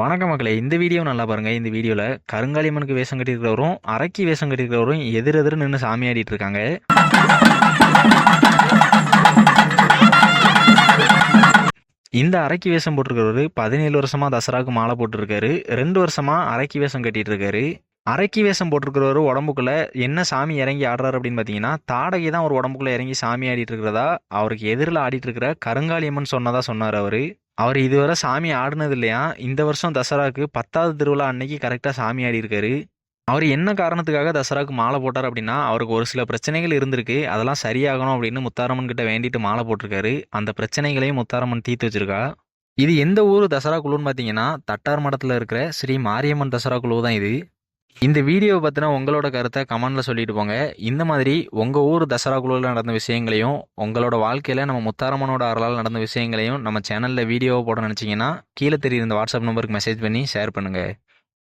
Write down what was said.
வணக்க மக்களே. இந்த வீடியோ நல்லா பாருங்க. இந்த வீடியோவில் கருங்காலியம்மனுக்கு வேஷம் கட்டியிருக்கிறவரும் அரக்கி வேஷம் கட்டியிருக்கிறவரும் எதிர் எதிர் நின்று சாமி ஆடிட்டு இருக்காங்க. இந்த அரக்கி வேஷம் போட்டிருக்கிறவரு பதினேழு வருஷமா தசராவுக்கு மாலை போட்டிருக்காரு. ரெண்டு வருஷமாக அரக்கி வேஷம் கட்டிகிட்டு இருக்காரு. அரைக்கி வேஷம் போட்டிருக்கிறவரு உடம்புக்குள்ள என்ன சாமி இறங்கி ஆடுறாரு அப்படின்னு பார்த்தீங்கன்னா தாடகை தான் ஒரு உடம்புக்குள்ள இறங்கி சாமி ஆடிட்டு இருக்கிறதா? அவருக்கு எதிரில் ஆடிட்டு இருக்கிற கருங்காலியம்மன் சொன்னதா சொன்னார் அவர். அவர் இதுவரை சாமி ஆடினது இல்லையா? இந்த வருஷம் தசராக்கு பத்தாவது திருவிழா அன்னைக்கு கரெக்டாக சாமி ஆடி இருக்காரு அவர் என்ன காரணத்துக்காக தசராக்கு மாலை போட்டார் அப்படின்னா அவருக்கு ஒரு சில பிரச்சனைகள் இருந்திருக்கு. அதெல்லாம் சரியாகணும் அப்படின்னு முத்தாரம்மன் கிட்ட வேண்டிட்டு மாலை போட்டிருக்காரு. அந்த பிரச்சனைகளையும் முத்தாரம்மன் தீர்த்து வச்சிருக்கா? இது எந்த ஊர் தசரா குழுன்னு பார்த்தீங்கன்னா தட்டார் மடத்தில் இருக்கிற ஸ்ரீ மாரியம்மன் தசரா குழு தான் இது. இந்த வீடியோவை பற்றின உங்களோட கருத்தை கமெண்ட்ல சொல்லிட்டு போங்க. இந்த மாதிரி உங்கள் ஊர் தசரா குழுவில் நடந்த விஷயங்களையும் உங்களோட வாழ்க்கையில் நம்ம முத்தாரம்மனோட அருளால் நடந்த விஷயங்களையும் நம்ம சேனலில் வீடியோவை போட நினச்சிங்கன்னா கீழே தெரியுற இந்த வாட்ஸ்அப் நம்பருக்கு மெசேஜ் பண்ணி ஷேர் பண்ணுங்கள்